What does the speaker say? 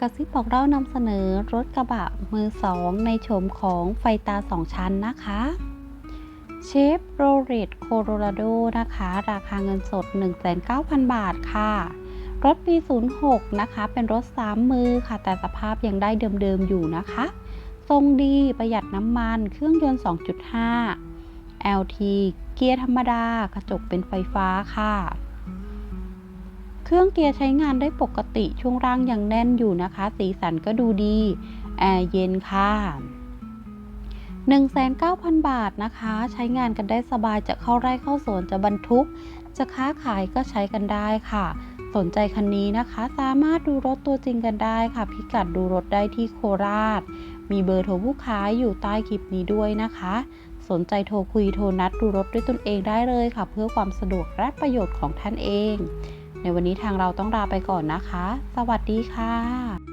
กระซิบบอกเล่านำเสนอรถกระบะมือสองในโฉมของไฟตาสองชั้นนะคะเชฟโรเลตโคโรราโดนะคะ ราคาเงินสด 1,900,000 บาทค่ะ รถปี 06 นะคะ เป็นรถ3มือค่ะ แต่สภาพยังได้เดิมๆอยู่นะคะ ทรงดีประหยัดน้ำมันเครื่องยนต์ 2.5 LT เกียร์ธรรมดากระจกเป็นไฟฟ้าค่ะ เครื่องเกียร์ใช้งานได้ปกติช่วงล่างยังแน่นอยู่นะคะ สีสันก็ดูดีแอร์เย็นค่ะ1,900 บาทนะคะ ใช้งานกันได้สบายจะเข้าไร่เข้าสวนจะบรรทุก จะค้าขายก็ใช้กันได้ค่ะ สนใจคันนี้นะคะ สามารถดูรถตัวจริงกันได้ค่ะ พิกัดดูรถได้ที่โคราช มีเบอร์โทรผู้ขายอยู่ใต้คลิปนี้ด้วยนะคะ สนใจโทรคุยโทรนัดดูรถด้วยตนเองได้เลยค่ะ เพื่อความสะดวกและประโยชน์ของท่านเอง ในวันนี้ทางเราต้องลาไปก่อนนะคะ สวัสดีค่ะ